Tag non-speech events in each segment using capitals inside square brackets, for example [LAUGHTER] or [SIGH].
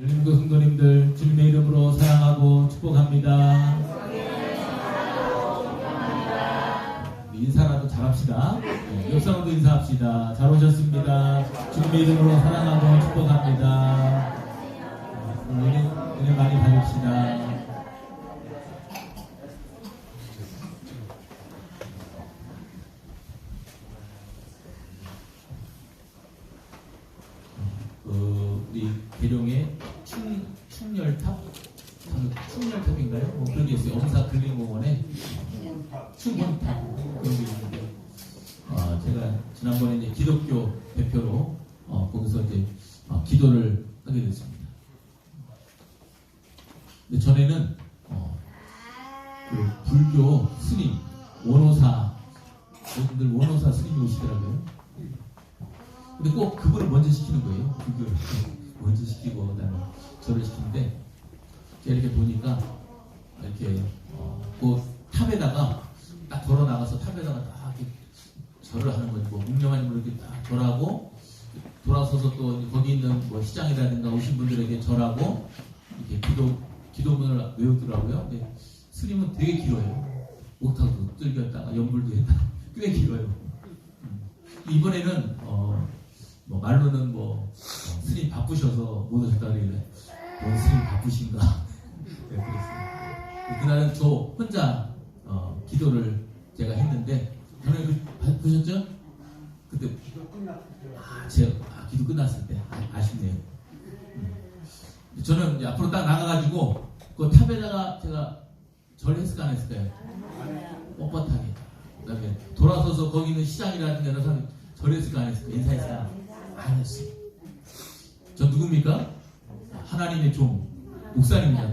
열림교 성도님들 주님의 이름으로 사랑하고 축복합니다. 네, 인사라도 잘합시다. 네, 옆 사람도 인사합시다. 잘 오셨습니다. 주님의 이름으로 사랑하고 축복합니다. 네, 은혜 많이 받읍시다. 그 우리 계룡의 충 충렬탑 충렬탑인가요? 뭐 그런 게 있어요. 엄사 근린공원에 게 있는데 아 제가 지난번에 이제 기독교 대표로 어, 거기서 이제 어, 기도를 하게 됐습니다. 근데 전에는 어, 그 불교 스님 원호사 분들 원호사 스님이 오시더라고요. 근데 꼭 그분을 먼저 시키는 거예요. 그걸 먼저 시키고 그다음에 절을 시키는데 제가 이렇게 보니까 이렇게 어, 그 탑에다가 딱 걸어 나가서 탑에다가 딱 절을 하는 거지. 뭐 묵념하는 분 이렇게 딱 절하고 돌아서서 또 거기 있는 뭐 시장이라든가 오신 분들에게 절하고 이렇게 기도 기도문을 외우더라고요. 근데 스님은 되게 길어요. 옥타도 뜰겼다가 연불도 했다가 [LAUGHS] 꽤 길어요. 음. 이번에는 어, 뭐 말로는 뭐 어, 스님 바쁘셔서 못 오셨다 그러길래 뭐 스님 바쁘신가 [LAUGHS] 네, 그랬어요. 그날은 저 혼자 어, 기도를 제가 했는데 저는 그, 봐- 보셨죠? 그때 아 제가 아, 기도 끝났을 때 아, 쉽네요 저는 이제 앞으로 딱 나가가지고 그 탑에다가 제가 절 했을까 안 했을까요? 뻣뻣하게 그다음에 돌아서서 거기 있는 시장이라든가 여러 사람 절 했을까 안 했을까 인사했을까 안 했어요. 저 누굽니까? 하나님의 종.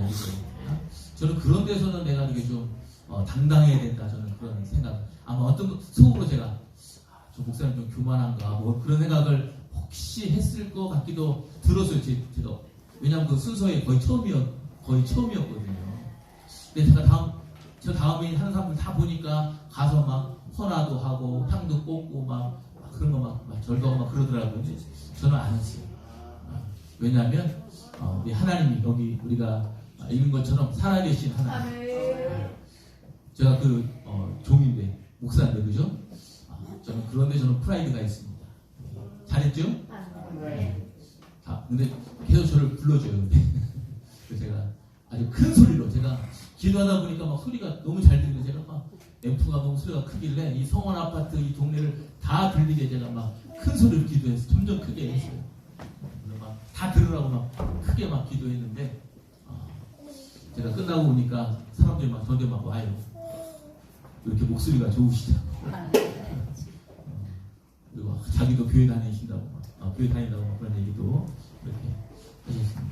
이거. 저는 그런 데서는 내가 이게 좀 어, 당당해야 된다. 저는 그런 생각. 아마 어떤 속으로 제가 아, 저 목사님 좀 교만한가 뭐 그런 생각을 혹시 했을 것 같기도 들었어요. 제, 제가 왜냐하면 그 순서에 거의 처음이었 거의 처음이었거든요. 근데 제가 다음 저 다음에 하는 사람들 다 보니까 가서 막 헌화도 하고 향도 꽂고 막, 막 그런 거막 막 절도 하고 막 그러더라고요. 저는 안 했어요. 어, 왜냐하면 어, 우리 하나님이 여기 우리가 읽은 것처럼 살아계신 하나님. 제가 그 어, 종인데 목사인데 그죠? 아, 저는 그런데 저는 프라이드가 있습니다. 잘했죠? 아, 근데 계속 저를 불러줘요. 근데 [LAUGHS] 그래서 제가 아주 큰 소리로 제가 기도하다 보니까 막 소리가 너무 잘 들리는데 제가 막 앰프가 너무 소리가 크길래 이 성원 아파트 이 동네를 다 들리게 제가 막 큰 소리로 기도해서 점점 크게 했어요. 막다 들으라고 막 크게 막 기도했는데 어, 제가 끝나고 보니까 사람들이 막 저한테 막 와요. 이렇게 목소리가 좋으시다고. 그리고 자기도 교회 다니신다고 막, 아, 교회 다닌다고 막 그런 얘기도 이렇게 하셨습니다.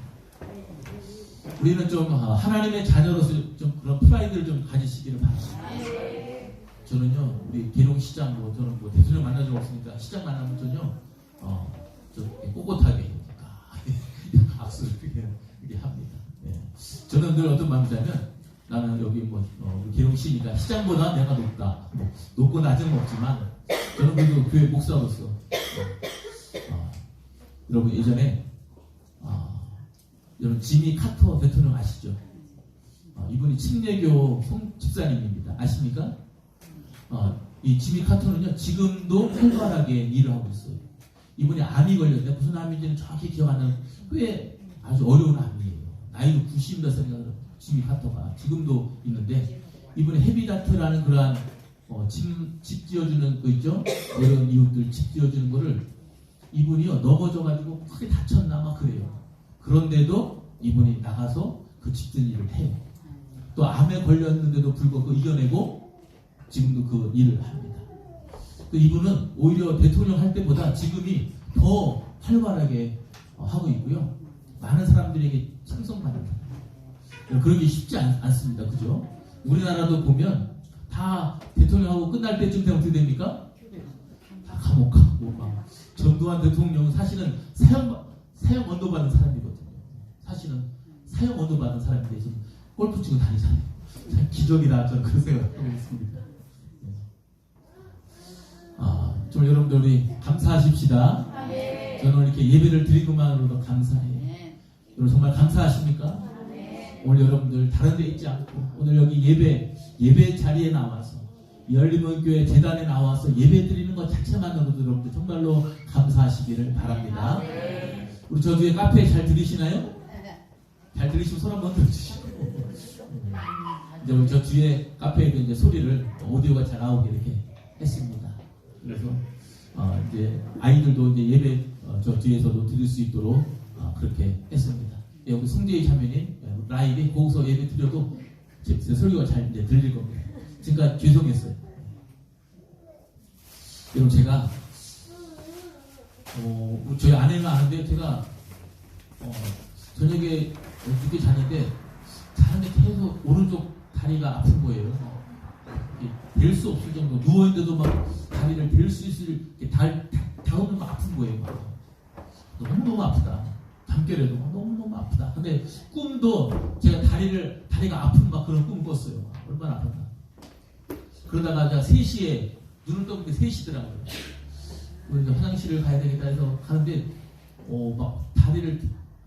우리는 좀 아, 하나님의 자녀로서 좀 그런 프라이드를 좀 가지시기를 바랍니다. 저는요 우리 계룡시장 뭐 저는 뭐 대통령 적 없으니까 시장 만나면 전요 어 좀 꼿꼿하게 아, [LAUGHS] 악수를 이렇게, 이렇게 합니다. 예. 저는 늘 어떤 마음이냐면 나는 여기 뭐 어, 우리 계룡시니까 시장보다 내가 높다. 뭐 높고 낮은 건 없지만 저는 그래도 교회 목사로서 어, 어, 여러분 예전에 어, 여러분 지미 카터 대통령 아시죠? 어, 이분이 침례교 송 집사님입니다. 아십니까? 어, 이 지미 카터는요 지금도 활발하게 일을 하고 있어요. 이분이 암이 걸렸는데 무슨 암인지는 정확히 기억 안 나는 꽤 아주 어려운 암이에요. 나이도 90몇 살인가 지미 카터가 지금도 있는데 이분이 헤비다트라는 그러한 어, 집, 집 지어주는 거 있죠? 어려운 이웃들 집 지어주는 거를 이분이요 넘어져가지고 크게 다쳤나 막 그래요. 그런데도 이분이 나가서 그 집든 일을 해요. 또 암에 걸렸는데도 불구하고 이겨내고 지금도 그 일을 합니다. 그 이분은 오히려 대통령 할 때보다 지금이 더 활발하게 어, 하고 있고요. 많은 사람들에게 칭송받는 게 쉽지 않, 습니다 그죠? 우리나라도 보면 다 대통령하고 끝날 때쯤 되면 어떻게 됩니까? 다 감옥 가고 막 전두환 대통령은 사실은 사형 사형 언도 받은 사람이거든요. 사실은 사형 언도 받은 사람인데 지금 골프 치고 다니잖아요. 참 기적이다 저는 그런 생각하고 있습니다. 네. 아, 좀 여러분들 우리 감사하십시다. 저는 이렇게 예배를 드린 것만으로도 감사해요. 여러분 정말 감사하십니까? 오늘 여러분들 다른 데 있지 않고 오늘 여기 예배 예배 자리에 나와서 열리문교회 재단에 나와서 예배 드리는 것 자체만으로도 여러분들 정말로 감사하시기를 바랍니다. 우리 저 뒤에 카페 잘 들으시나요? 잘 들으시면 손 한번 들어주시고 이제 우리 저 뒤에 카페에도 이제 소리를 오디오가 잘 나오게 이렇게 했습니다. 그래서 어, 이제 아이들도 이제 예배 어, 저 뒤에서도 들을 수 있도록 어, 그렇게 했습니다. 예, 여기 성대의 자매님 예, 라이브 거기서 예배 드려도 제, 제 설교가 잘 이제 들릴 겁니다. 지금까지 죄송했어요. 여러분 제가 어, 저희 아내가 아는데 제가 어, 저녁에 늦게 자는데 자는데 계속 오른쪽 다리가 아픈 거예요. 될수 없을 정도 누워 있는데도 막 다리를 댈수 있을 달 닿으면 아픈 거예요. 막. 너무 너무 아프다. 잠결에도 너무 너무 아프다. 근데 꿈도 제가 다리를 다리가 아픈 막 그런 꿈 꿨어요. 막. 얼마나 아픈가. 그러다가 제가 3시에 눈을 떠보니까 3시더라고요. 우리 이제 화장실을 가야 되겠다 해서 가는데 어, 막 다리를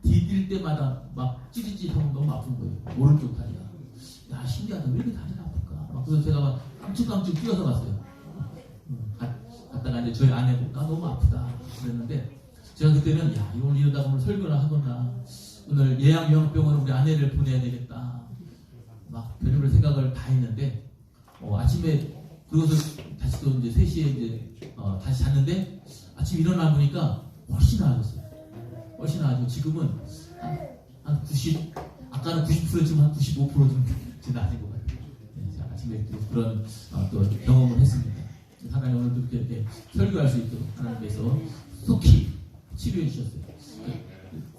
디딜 때마다 막 찌릿찌릿하고 너무 아픈 거예요. 오른쪽 다리가. 야 신기하다. 왜 이렇게 다리가 아플까? 막 그래서 제가 막 깜찍깜찍 뛰어서 갔어요. 갔다가 이제 저희 아내도 나 너무 아프다 그랬는데 제가 그때는 야 이걸 이러다 보면 설교를 하거나 오늘 예양병원병원에 우리 아내를 보내야 되겠다. 막 별의별 생각을 다 했는데 어, 아침에 그것을 다시 또 이제 3시에 이제 어, 다시 잤는데 아침 일어나 보니까 훨씬 나아졌어요. 훨씬 나아지고 지금은 한, 한 90, 아까는 90%지만 한 95%좀 [LAUGHS] 나아진 것 같아요. 네, 자, 아침에 또 그런 어, 또 경험을 했습니다. 하나님 오늘도 이렇게, 이렇게 설교할 수 있도록 하나님께서 속히 치료해 주셨어요.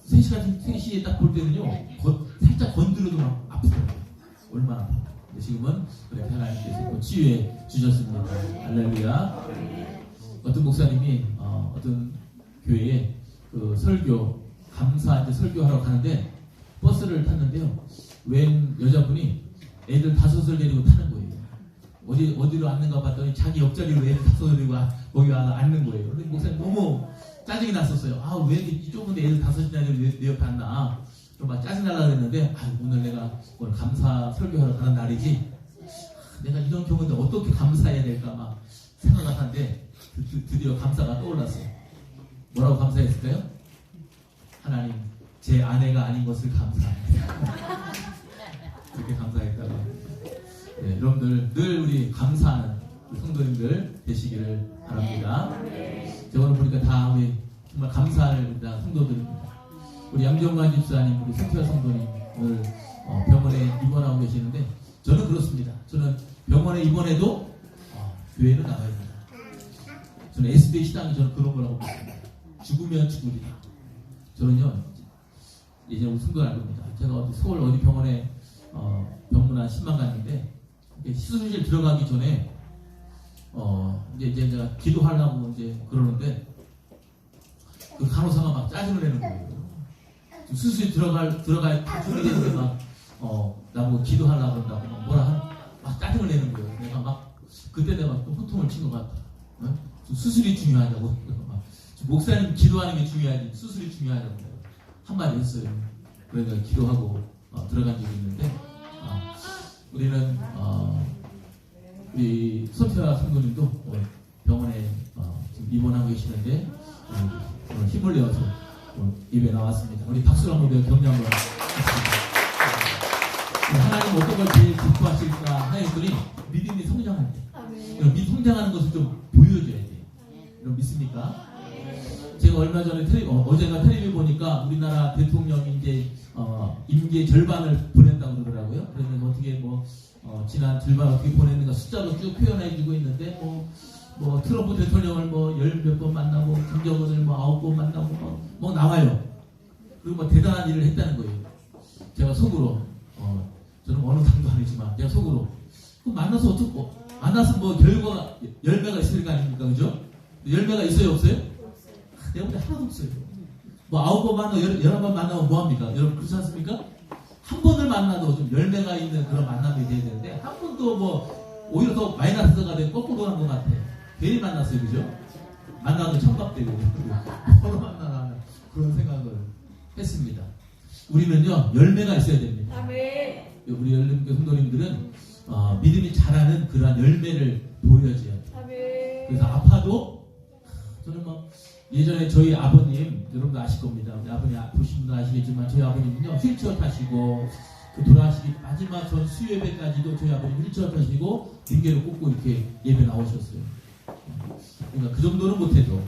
3시간, 3시에 딱 볼 때는요, 거- 살짝 건드려도 막 아프더라고요. 얼마나 아파. 근데 지금은 그래 하나님께서 또 치유해 주셨습니다. 할렐루야. 어떤 목사님이 어, 떤 교회에 그 설교 감사 이제 설교하러 가는데 버스를 탔는데요. 웬 여자분이 애들 다섯을 데리고 타는 거예요. 어디 어디로 앉는가 봤더니 자기 옆자리로 애들 다섯을 데리고 와- 거기 와 앉는 거예요. 근데 목사님 너무 짜증이 났었어요. 아 왜 이렇게 좁은데 애들 다섯이나 내, 내 옆에 앉나? 좀 막 짜증 날라 그랬는데 아, 오늘 내가 오늘 감사 설교하러 가는 날이지. 아, 내가 이런 경우인데 어떻게 감사해야 될까 막 생각을 하는데 드- 드- 드디어 감사가 떠올랐어요. 뭐라고 감사했을까요? 하나님, 제 아내가 아닌 것을 감사합니다. [LAUGHS] 그렇게 감사했다고. 네, 여러분들 늘 우리 감사하는 성도님들 되시기를 바랍니다. 제가 오늘 보니까 다 우리 정말 감사할 다 성도들입니다. 우리 양정관 집사님, 우리 성태화 성도님 오늘 어, 병원에 입원하고 계시는데 저는 그렇습니다. 저는 병원에 입원해도 어, 교회는 나가야 된다. 저는 SBA 시당이 저는 그런 거라고 믿습니다. 죽으면 죽으리라. 저는요, 예전에 우리 승도 알 겁니다. 제가 어디 서울 어디 병원에 어, 병문 한 10만 갔는데 시술실 들어가기 전에 어, 이제, 이제 제가 기도하려고 이제 그러는데 그 간호사가 막 짜증을 내는 거예요. 수술실 들어갈 들어갈 다 준비되는데 막 어, 나보고 기도하려고 그런다고 막 뭐라 한, 막 짜증을 내는 거예요. 내가 막 그때 내가 또 호통을 친 것 같아. 어? 좀 수술이 중요하다고. 막 목사님 기도하는 게 중요하지 수술이 중요하다고 내가 한마디 했어요. 그래서 기도하고 어, 들어간 적이 있는데 어, 우리는 어, 우리 성도님도 오늘 병원에 어, 지금 입원하고 계시는데 어, 힘을 내어서 오늘 입에 나왔습니다. 우리 박수로 한번 내어 격려 한번 하겠습니다. 하나님 어떤 걸 제일 기뻐하실까 하였더니 믿음이 성장할 때 여러분, 믿음 성장하는 것을 좀 보여줘야 돼요. 여러분 믿습니까? 제가 얼마 전에 텔레, 어, 제가 텔레비 보니까 우리나라 대통령이 이제 어, 임기의 절반을 보냈다고 그러더라고요. 그러면 어떻게 뭐 어, 지난 절반 어떻게 보냈는가 숫자로 쭉 표현해주고 있는데 뭐, 뭐 트럼프 대통령을 뭐 열 몇 번 만나고 김정은을 뭐 아홉 번 만나고 뭐, 뭐 나와요. 그리고 뭐 대단한 일을 했다는 거예요. 제가 속으로 어, 저는 어느 당도 아니지만 제가 속으로 그 만나서 어떻고 만나서 뭐 결과가 열매가 있을 거 아닙니까, 그죠? 열매가 있어요, 없어요? 내가 볼때 하나도 없어요. 뭐 아홉 번 만나고 열, 열한 번 만나면 뭐합니까? 여러분 그렇지 않습니까? 한 번을 만나도 좀 열매가 있는 그런 만남이 돼야 되는데 한 번도 뭐 오히려 더 마이너스가 되고 거꾸로 한것 같아. 괜히 만났어요, 그죠? 만나도 청갑되고 서로 [LAUGHS] 만나라는 그런 생각을 했습니다. 우리는요 열매가 있어야 됩니다. 아멘. 우리 열림교 성도님들은 어, 믿음이 자라는 그러한 열매를 보여줘야 돼요. 아멘. 그래서 아파도 저는 뭐 예전에 저희 아버님 여러분도 아실 겁니다. 우리 아버님 아- 보신 분도 아시겠지만 저희 아버님은요 휠체어 타시고 그 돌아가시기 마지막 전 수요예배까지도 저희 아버님 휠체어 타시고 링게를 꽂고 이렇게 예배 나오셨어요. 그러니까 그 정도는 못해도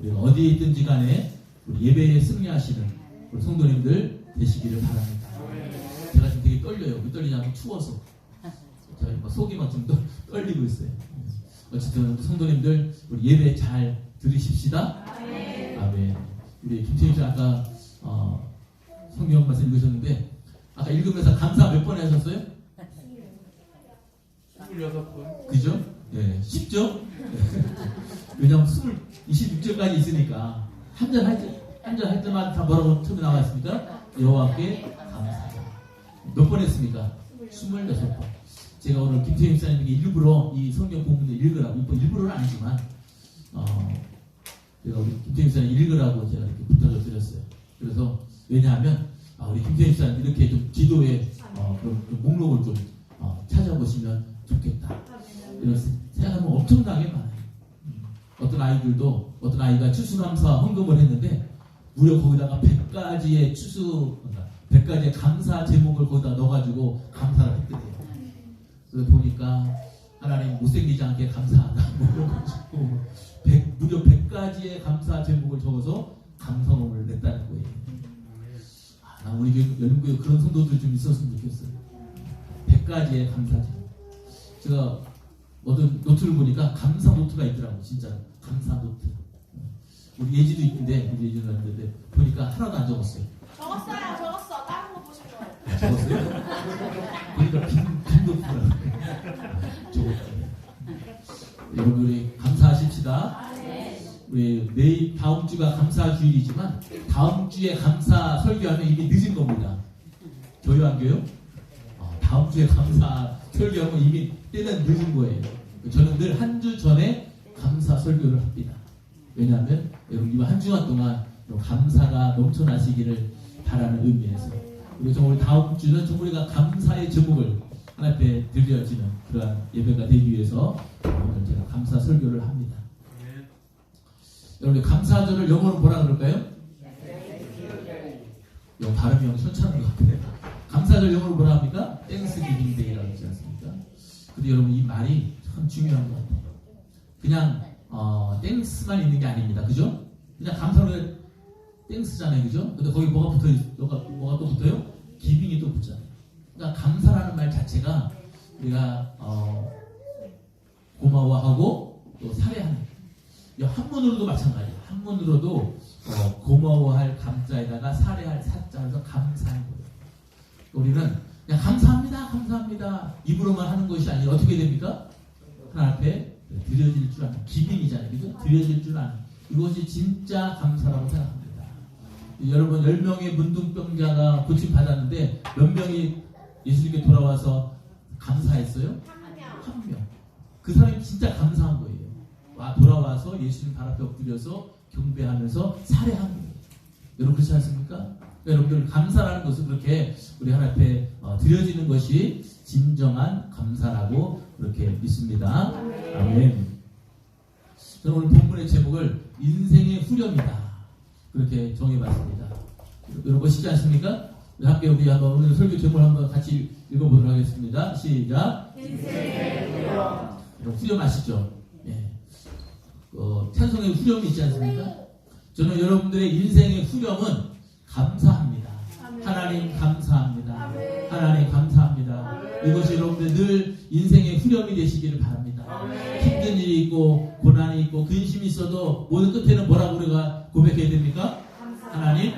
우리가 어디에 있든지 간에 우리 예배에 승리하시는 우리 성도님들 되시기를 바랍니다. 제가 지금 되게 떨려요. 왜 떨리냐면 추워서. 저희 막 속이 막 좀 떨리고 있어요. 어쨌든 성도님들 우리 예배 잘 들으십시다. 아멘. 우리 김태희 씨 아까 어, 성경 말씀 읽으셨는데 아까 읽으면서 감사 몇 번 하셨어요? 26분. 그죠? 예, 쉽죠? 왜냐면 20, 26절까지 있으니까 한절 할 때, 한절 할 때마다 다 뭐라고 처음에 나와 있습니까? 여호와께 감사하다. 몇 번 했습니까? 26번. 제가 오늘 김태희 목사님에게 일부러 이 성경 본문을 읽으라고, 뭐 일부러는 아니지만, 어, 제가 우리 김태희 목사님 읽으라고 제가 이렇게 부탁을 드렸어요. 그래서, 왜냐하면, 아, 우리 김태희 목사님 이렇게 좀 기도의 어, 그런 좀 목록을 좀 어, 찾아보시면 좋겠다. 이런 생각하면 엄청나게 많아요. 음, 어떤 아이들도 어떤 아이가 추수감사 헌금을 했는데 무려 거기다가 100가지의 추수, 그러니까 100가지의 감사 제목을 거기다 넣어가지고 감사를 했대요. 그래서 보니까 하나님 못생기지 않게 감사하다. [LAUGHS] 뭐 이런 거 짓고 100, 무려 100가지의 감사 제목을 적어서 감사원을 냈다는 거예요. 아, 나 우리 열린교회 그런 성도들 좀 있었으면 좋겠어요. 100가지의 감사 제목. 제가 어떤 노트를 보니까 감사 노트가 있더라고 진짜 감사 노트 우리 예지도 있는데 우리 예지도 있는데 보니까 하나도 안 적었어요 적었어요. 적었어. 다른 거 보시고. 적었어요? 보니까 빈, 빈 노트라고 [LAUGHS] 적었어요 여러분 우리 감사하십시다 우리 내일 다음 주가 감사 주일이지만 다음 주에 감사 설교하면 이미 늦은 겁니다 교회 안 교요? 어, 다음 주에 감사 설교하면 이미 때는 늦은 거예요. 저는 늘 한 주 전에 감사 설교를 합니다. 왜냐하면 여러분 이번 한 주간 동안 감사가 넘쳐나시기를 바라는 의미에서 그래서 오늘 다음 주는 정말 우리가 감사의 제목을 하나님 앞에 드려지는 그러한 예배가 되기 위해서 오늘 제가 감사 설교를 합니다. 여러분 감사절을 영어로 뭐라 그럴까요? 영 발음이 영 현찮은 것 같아요. 감사절 영어로 뭐라 합니까? 땡스기빙 데이라고 하지 않습니까? 근데 여러분 이 말이 참 중요한 것 같아요. 그냥 어, 땡스만 있는 게 아닙니다. 그죠? 그냥 감사로 땡스잖아요. 그죠? 근데 거기 뭐가 붙어 있, 뭐가, 뭐가 또 붙어요? 기빙이 또 붙잖아요. 그러니까 감사라는 말 자체가 우리가 어, 고마워하고 또이 한문으로도 마찬가지예요. 한문으로도 어, 고마워할 감자에다가 살해할 사자에서 감사한 거예요. 우리는 그냥 감사합니다, 감사합니다 입으로만 하는 것이 아니라 어떻게 됩니까? 하나님 앞에 드려질 줄 아는 기빙이잖아요. 그죠? 드려질 줄 아는 이것이 진짜 감사라고 생각합니다. 여러분 10명의 문둥병자가 고침 받았는데 몇 명이 예수님께 돌아와서 감사했어요? 한 명. 한 명. 그 사람이 진짜 감사한 거예요. 와 돌아와서 예수님 발 앞에 엎드려서 경배하면서 살해한 거예요. 여러분 그렇지 않습니까? 여러분들 감사라는 것은 그렇게 우리 하나님 앞에 어, 드려지는 것이 진정한 감사라고 그렇게 믿습니다. 아멘. 저는 오늘 본문의 제목을 인생의 후렴이다. 그렇게 정해봤습니다. 여러분 쉽지 않습니까? 함께 우리 한번 오늘 설교 제목을 한번 같이 읽어보도록 하겠습니다. 시작. 여러분 후렴 아시죠? 예. 어, 찬송의 후렴이 있지 않습니까? 저는 여러분들의 인생의 후렴은 감사합니다. 하나님 감사합니다. 아멘. 하나님 감사합니다. 아멘. 이것이 여러분들 늘 인생의 후렴이 되시기를 바랍니다. 아멘. 힘든 일이 있고 고난이 있고 근심이 있어도 모든 끝에는 뭐라고 우리가 고백해야 됩니까? 하나님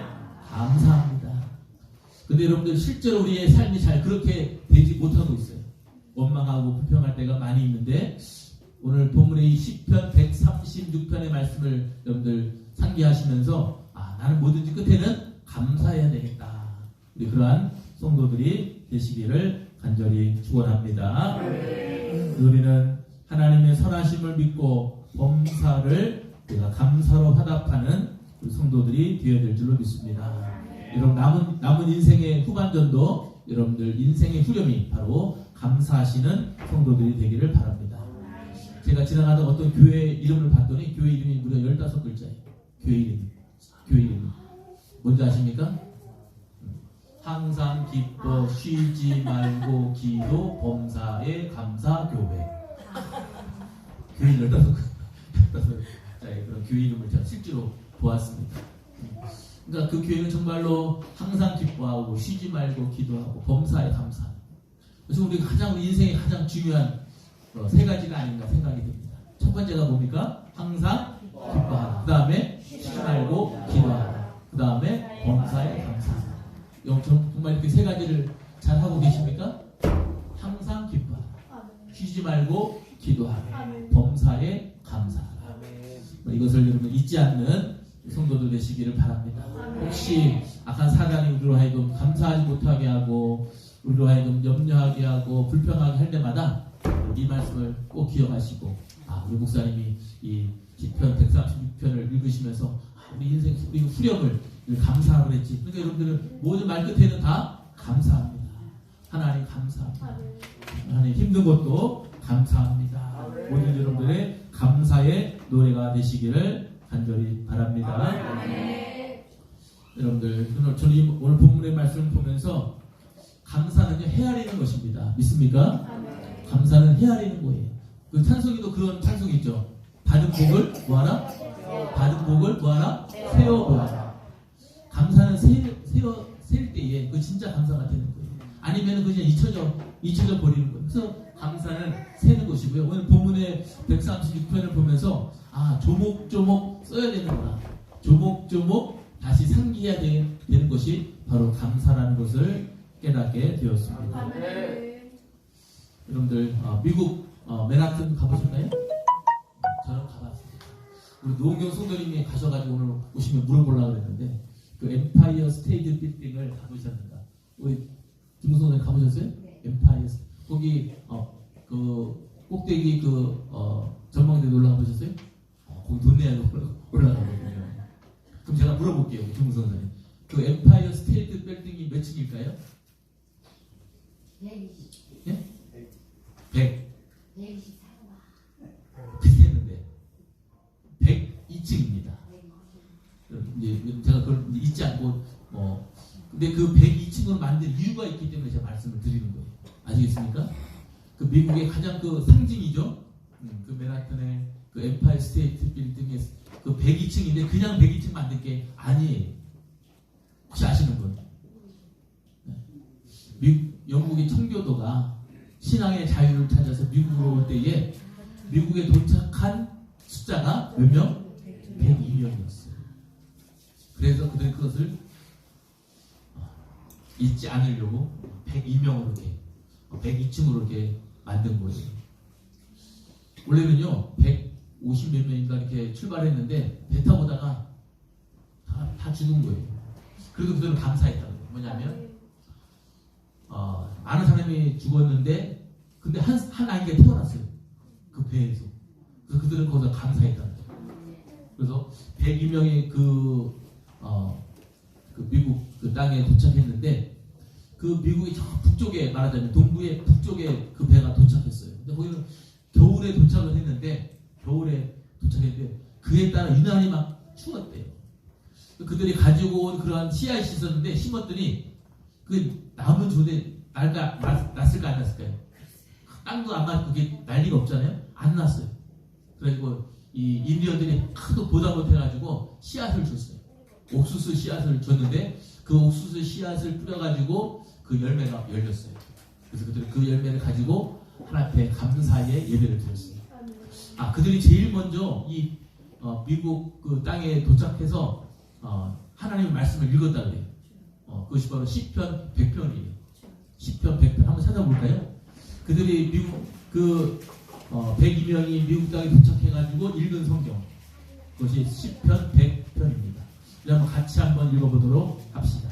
감사합니다. 근데 여러분들 실제로 우리의 삶이 잘 그렇게 되지 못하고 있어요. 원망하고 불평할 때가 많이 있는데 오늘 본문의 이 시편 136편의 말씀을 여러분들 상기하시면서 아 나는 뭐든지 끝에는 감사해야 되겠다. 우리 그러한 성도들이 되시기를 간절히 축원합니다. 우리는 하나님의 선하심을 믿고 범사를 우리가 감사로 화답하는 성도들이 되어야 될 줄로 믿습니다. 여러분 남은 남은 인생의 후반전도 여러분들 인생의 후렴이 바로 감사하시는 성도들이 되기를 바랍니다. 제가 지나가다 어떤 교회 이름을 봤더니 교회 이름이 무려 15글자예요. 교회 이름. 교회 이름. 뭔지 아십니까? 항상 기뻐 쉬지 말고 기도 범사에 감사 교회. 교회 15, 15자의 그런 교회 이름을 제가 실제로 보았습니다. 그러니까 그 교회는 정말로 항상 기뻐하고 쉬지 말고 기도하고 범사에 감사. 그래서 우리가 가장 우리 인생의 가장 중요한 어, 세 가지가 아닌가 생각이 듭니다. 첫 번째가 뭡니까? 항상 기뻐하라. 그 다음에 쉬지 말고 기도하라. 그 다음에 범사에 감사하라. 영- 정- 정말 이렇게 세 가지를 잘 하고 계십니까? 항상 기뻐하라. 쉬지 말고 기도하라. 범사에 감사하라. 뭐 이것을 여러분 잊지 않는 성도들 되시기를 바랍니다. 혹시 악한 사단이 우리로 하여금 감사하지 못하게 하고 우리로 하여금 염려하게 하고 불평하게 할 때마다 이 말씀을 꼭 기억하시고 아 우리 목사님이 이 시편 136편을 읽으시면서 아, 우리 인생 우리 후렴을 감사하고 그랬지. 그러니까 여러분들은 모든 말 끝에는 다 감사합니다. 하나님 감사합니다. 하나님 힘든 것도 감사합니다. 모든 여러분들의 감사의 노래가 되시기를 간절히 바랍니다. 여러분들 오늘 저는 이 오늘 본문의 말씀을 보면서 감사는요 헤아리는 것입니다. 믿습니까? 감사는 헤아리는 거예요. 그 찬송이도 그런 찬송이 있죠. 받은 복을 뭐하라? 받은 복을 뭐하라? 세워 보아라. 감사는 세, 세워 셀 때에 그 진짜 감사가 되는 거예요. 아니면 그냥 잊혀져 잊혀져 버리는 거예요. 그래서 감사는 세는 것이고요. 오늘 본문의 136편을 보면서 아 조목조목 써야 되는구나. 조목조목 다시 상기해야 되, 는 것이 바로 감사라는 것을 깨닫게 되었습니다. 여러분들 어, 미국 어, 맨하튼 가보셨나요? 저는 가봤습니다. 우리 노은경 성도님이 가셔가지고 오늘 오시면 물어보려고 그랬는데 그 엠파이어 스테이트 빌딩을 가보셨는가? 우리 김성도님 가보셨어요? 엠파이어 스- 거기 어, 그 꼭대기 그 어, 전망대 올라가 보셨어요? 어, 거기 돈 내야 [LAUGHS] 올라가거든요. 그럼 제가 물어볼게요, 김성도님. 그 엠파이어 스테이트 빌딩이 몇 층일까요? 예? 100. 비슷했는데 102층입니다. 이제 제가 그걸 잊지 않고 어 근데 그 102층을 만든 이유가 있기 때문에 제가 말씀을 드리는 거예요. 아시겠습니까? 그 미국의 가장 그 상징이죠. 음, 그 맨하탄의 그 엠파이 스테이트 빌딩의 그 102층인데 그냥 102층 만든 게 아니에요. 혹시 아시는 분? 네. 미, 영국의 청교도가 신앙의 자유를 찾아서 미국으로 올 때에 미국에 도착한 숫자가 몇 명? 102명이었어요. 그래서 그들이 그것을 어, 잊지 않으려고 102명으로 이렇게 102층으로 이렇게 만든 거예요. 원래는요 150 몇 명인가 이렇게 출발했는데 배 타고 다가 다, 다 죽은 거예요. 그래도 그들은 감사했다고. 뭐냐면 어, 많은 사람이 죽었는데 근데 한, 한 아이가 태어났어요. 그 배에서. 그래서 그들은 거기서 감사했다는 거예요. 그래서 102명의 그, 어, 그 미국 그 땅에 도착했는데 그 미국의 저 북쪽에 말하자면 동부의 북쪽에 그 배가 도착했어요. 근데 거기는 겨울에 도착을 했는데 겨울에 도착했는데 그에 따라 유난히 막 추웠대요. 그들이 가지고 온 그러한 씨앗이 있었는데 심었더니 그 나무는 좋은데 날까 났- 났을까 안 났을까요? 땅도 안 맞고 그게 난리가 없잖아요. 안 났어요. 그래가지고 이 인디언들이 하도 보다 못해가지고 씨앗을 줬어요. 옥수수 씨앗을 줬는데 그 옥수수 씨앗을 뿌려가지고 그 열매가 열렸어요. 그래서 그들은 그 열매를 가지고 하나님께 감사의 예배를 드렸어요. 아 그들이 제일 먼저 이 어, 미국 그 땅에 도착해서 어, 하나님의 말씀을 읽었다 그래요. 어, 그것이 바로 시편 100편이에요. 시편 100편 한번 찾아볼까요? 그들이 미국 그 어, 102명이 미국 땅에 도착해가지고 읽은 성경 그것이 시편 100편입니다. 한번 같이 한번 읽어보도록 합시다.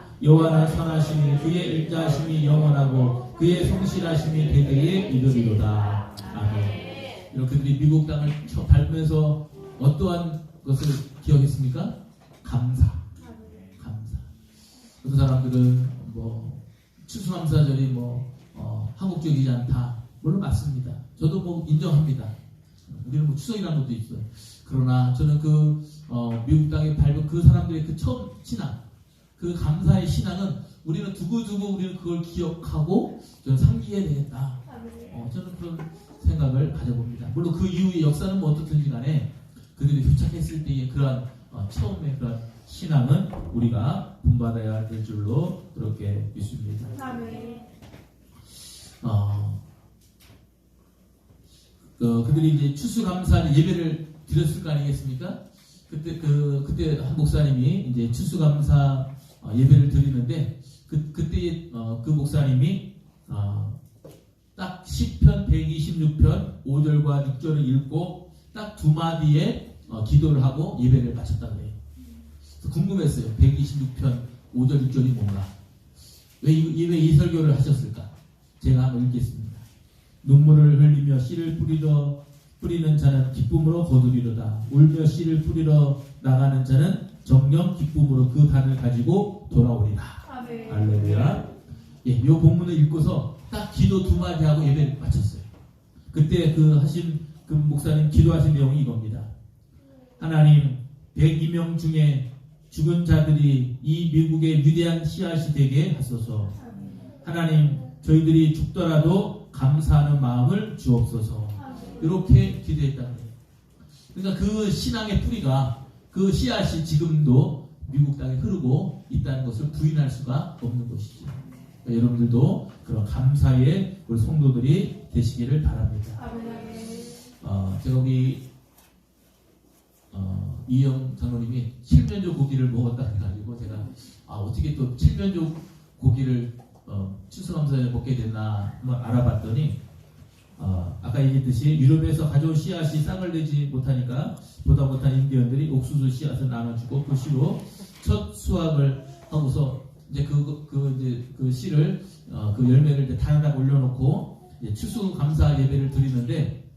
여호와는 선하시니 그의 일자하심이 영원하고 그의 성실하심이 대대에 이르리로다. 아멘. 그들이 미국 땅을 처 밟으면서 어떠한 것을 기억했습니까? 감사. 감사. 어떤 사람들은 뭐 추수감사절이 뭐 어, 한국적이지 않다. 물론 맞습니다. 저도 뭐 인정합니다. 우리는 뭐 추석이라는 것도 있어요. 그러나 저는 그 어, 미국 땅에 밟은 그 사람들의 그 처음 신앙, 그 감사의 신앙은 우리는 두고두고 우리는 그걸 기억하고 저는 상기해야 되겠다. 어, 저는 그런 생각을 가져봅니다. 물론 그 이후의 역사는 뭐 어떻든지 간에 그들이 도착했을 때의 그러한 어, 처음의 그런 신앙은 우리가 본받아야 될 줄로 그렇게 믿습니다. 어, 그, 그들이 이제 추수감사 예배를 드렸을 거 아니겠습니까? 그때 그 그때 한 목사님이 이제 추수감사 어, 예배를 드리는데 그 그때 어, 그 목사님이 어, 딱 10편 126편 5절과 6절을 읽고 딱 두 마디에 어, 기도를 하고 예배를 마쳤다 그래요. 그래서 궁금했어요. 126편 5절 6절이 뭔가? 왜 이, 왜 이 설교를 하셨을까? 제가 한번 읽겠습니다. 눈물을 흘리며 씨를 뿌리러 뿌리는 자는 기쁨으로 거두리로다. 울며 씨를 뿌리러 나가는 자는 정령 기쁨으로 그 단을 가지고 돌아오리라. 할렐루야. 예, 요 본문을 읽고서 딱 기도 두 마디 하고 예배를 마쳤어요. 그때 그 하신 그 목사님 기도하신 내용이 이겁니다. 하나님 102명 중에 죽은 자들이 이 미국의 위대한 씨앗이 되게 하소서. 하나님 저희들이 죽더라도 감사하는 마음을 주옵소서. 이렇게 기도했다는 거예요. 그러니까 그 신앙의 뿌리가 그 씨앗이 지금도 미국 땅에 흐르고 있다는 것을 부인할 수가 없는 것이죠. 그러니까 여러분들도 그런 감사의 우리 성도들이 되시기를 바랍니다. 어, 제가 우리 어, 이영 장로님이 칠면조 고기를 먹었다 해가지고 제가 아, 어떻게 또 칠면조 고기를 어, 추수감사에 먹게 됐나 한번 알아봤더니 어, 아까 얘기했듯이 유럽에서 가져온 씨앗이 싹을 내지 못하니까 보다 못한 인디언들이 옥수수 씨앗을 나눠주고 그 씨로 첫 수확을 하고서 이제 그, 그, 이제 그 씨를 어, 그 열매를 이제 단에다 올려놓고 이제 추수 감사 예배를 드리는데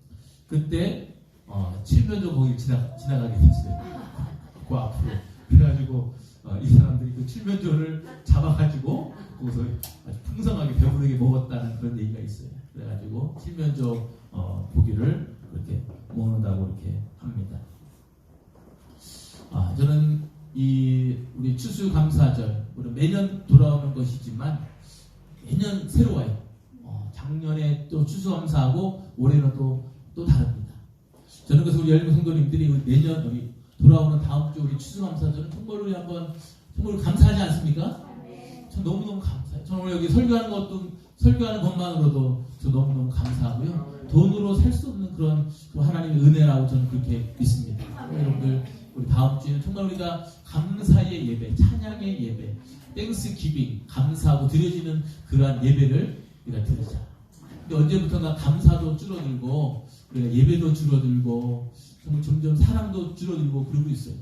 그때 어, 칠면조 거기 지나 지나가게 됐어요. [LAUGHS] 그 앞으로 그래가지고 어, 이 사람들이 그 칠면조를 잡아가지고 거기서 아주 풍성하게 배부르게 먹었다는 그런 얘기가 있어요. 그래가지고 칠면조 어, 고기를 그렇게 먹는다고 이렇게 합니다. 아, 저는 이 우리 추수감사절 우리 매년 돌아오는 것이지만 매년 새로워요. 어, 작년에 또 추수감사하고 올해는 또, 또 다릅니다. 저는 그래서 우리 열무 성도님들이 내년 우리 돌아오는 다음 주 우리 추수감사절은 정말 우리 한번 정말 감사하지 않습니까? 저 너무너무 감사해요. 저는 오늘 여기 설교하는 것도 설교하는 것만으로도 저 너무너무 감사하고요. 돈으로 살 수 없는 그런 또 하나님의 은혜라고 저는 그렇게 믿습니다. 여러분들 우리 다음 주에는 정말 우리가 감사의 예배, 찬양의 예배, 땡스 기빙, 감사하고 드려지는 그러한 예배를 우리가 드리자. 근데 언제부턴가 감사도 줄어들고 우리가 예배도 줄어들고 정말 점점 사랑도 줄어들고 그러고 있어요.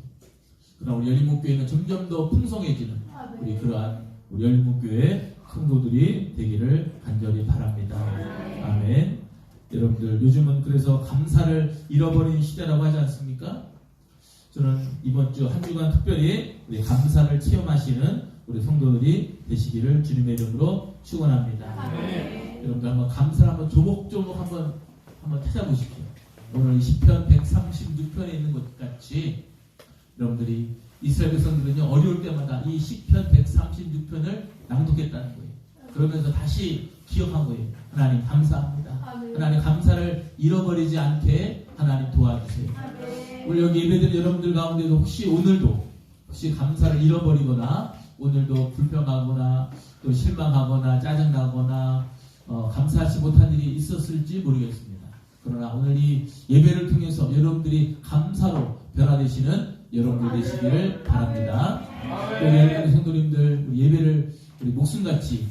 그러나 우리 열린목교회는 점점 더 풍성해지는 우리 그러한 우리 열린목교회 성도들이 되기를 간절히 바랍니다. 아멘. 여러분들 요즘은 그래서 감사를 잃어버린 시대라고 하지 않습니까? 저는 이번 주 한 주간 특별히 우리 감사를 체험하시는 우리 성도들이 되시기를 주님의 이름으로 축원합니다. 여러분들 한번 감사를 한번 조목조목 한번 한번 찾아보십시오. 오늘 10편 136편에 있는 것 같이 여러분들이 이스라엘 백성들은요 어려울 때마다 이 10편 136편을 낭독했다는 거예요. 그러면서 다시 기억한 거예요. 하나님 감사합니다. 하나님 감사를 잃어버리지 않게 하나님 도와주세요. 우리 여기 예배드린 여러분들 가운데도 혹시 오늘도 혹시 감사를 잃어버리거나 오늘도 불평하거나 또 실망하거나 짜증나거나 어, 감사하지 못한 일이 있었을지 모르겠습니다. 그러나 오늘 이 예배를 통해서 여러분들이 감사로 변화되시는 여러분들 되시기를 바랍니다. 또 예배 성도님들 예배를 우리 목숨같이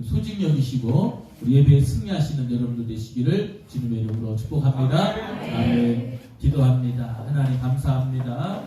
소중 여기시고 우리 예배에 승리하시는 여러분들 되시기를 주님의 이름으로 축복합니다. 아멘. 기도합니다. 하나님 감사합니다.